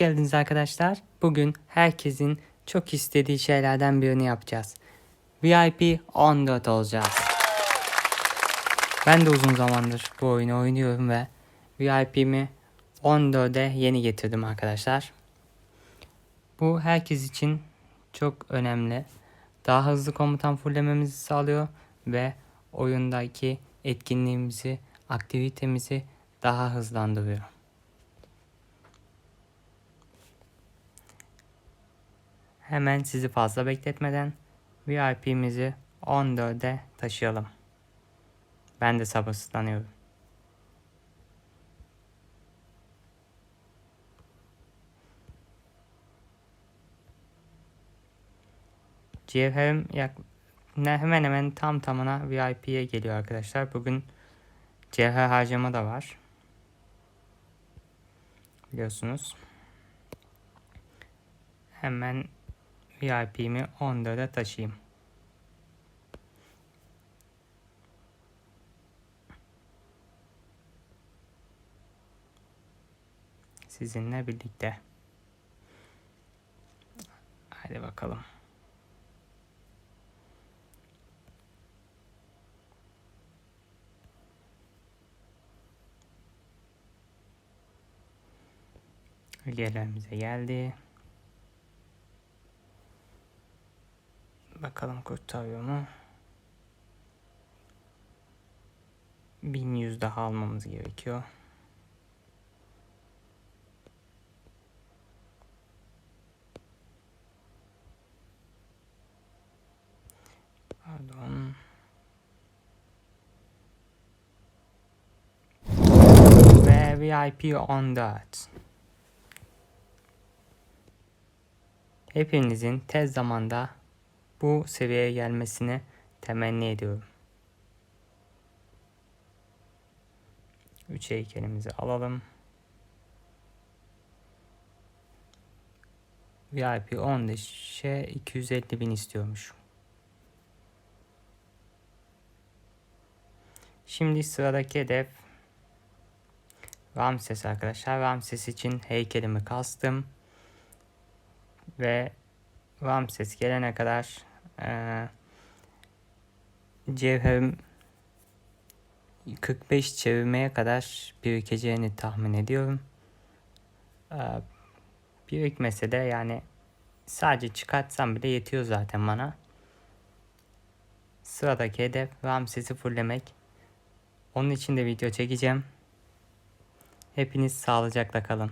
geldiniz arkadaşlar. Bugün herkesin çok istediği şeylerden birini yapacağız. VIP 14 olacağız. Ben de uzun zamandır bu oyunu oynuyorum ve VIP'mi 14'e yeni getirdim arkadaşlar. Bu herkes için çok önemli. Daha hızlı komutan fullememizi sağlıyor ve oyundaki etkinliğimizi, aktivitemizi daha hızlandırıyor. Hemen sizi fazla bekletmeden VIP'mizi 14'e taşıyalım. Ben de sabırsızlanıyorum. Cevherim yak ne hemen hemen tam tamına VIP'ye geliyor arkadaşlar. Bugün cevher harcama da var. Biliyorsunuz. Hemen VIP'mi 14'e taşıyayım. Sizinle birlikte. Hadi bakalım. Hediyelerimize geldi. Bakalım kurtarıyor mu? 1100 daha almamız gerekiyor. Pardon. Ve VIP 14. Hepinizin tez zamanda bu seviyeye gelmesini temenni ediyorum. 3 heykelimizi alalım. VIP 15'e 250 bin istiyormuş. Şimdi sıradaki hedef Ramses arkadaşlar. Ramses için heykelimi kastım. Ve Ramses gelene kadar ee, cevherim 45 çevirmeye kadar birikeceğini tahmin ediyorum. Ee, birikmese de yani sadece çıkartsam bile yetiyor zaten bana. Sıradaki hedef Ramses'i fulllemek. Onun için de video çekeceğim. Hepiniz sağlıcakla kalın.